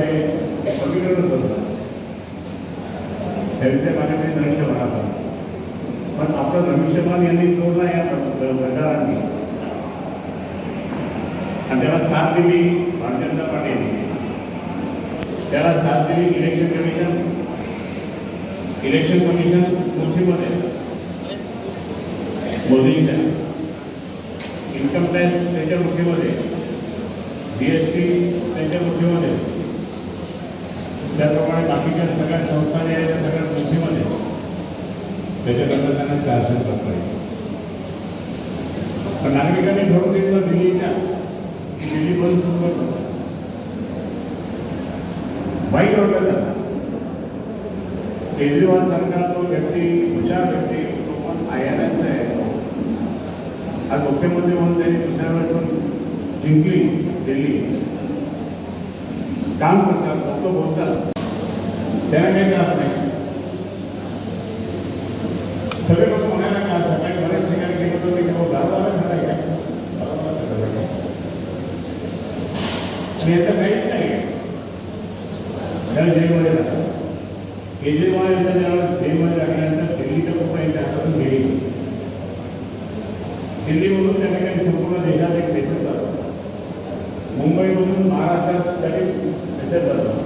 हे सगळीकडून होतं त्यांचे माझ्याकडे धनुष्यबाण आता पण आपलं धनुष्यबाण यांनी सोडला या प्रकारांनी. आणि त्याला साथ दिली भारतीय जनता पार्टीने त्याला साथ दिली इलेक्शन कमिशन इलेक्शन कमिशन मुठीमध्ये. मोदींच्या. इन्कम टॅक्स त्यांच्या मुठीमध्ये. जी एस टी त्यांच्या मुठीमध्ये. त्याप्रमाणे बाकीच्या सगळ्या संस्था ज्या आहेत त्या सगळ्या मुठीमध्ये त्याच्याकरता त्यांना चारशे पत्र पण नागरिकांनी ठरवून घेतलं दिल्लीच्या दिल्ली बंद सुरू करतो. वाईट वाटलं त्यांना केजरीवाल सरकार तो व्यक्ती हुशार व्यक्ती तो पण आय एन एस आहे. आज मुख्यमंत्री म्हणून त्यांनी दुसऱ्या वेळेस जिंकली दिल्ली. काम करतात लोक बोलतात. त्यांना काही त्रास नाही सगळे लोक म्हणायला का सकाळी बऱ्याच ठिकाणी गेलो होतो की हो दादा खरं आहे. आणि याचं काहीच नाही. त्याला जेलमध्ये जातात केजरीवाल यांच्या जेव्हा जेलमध्ये लागल्यानंतर दिल्लीच्या लोक यांच्या हातातून गेली दिल्लीमधून त्या ठिकाणी संपूर्ण देशात एक मेसेज जातो मुंबईमधून महाराष्ट्रासाठी मेसेज जातो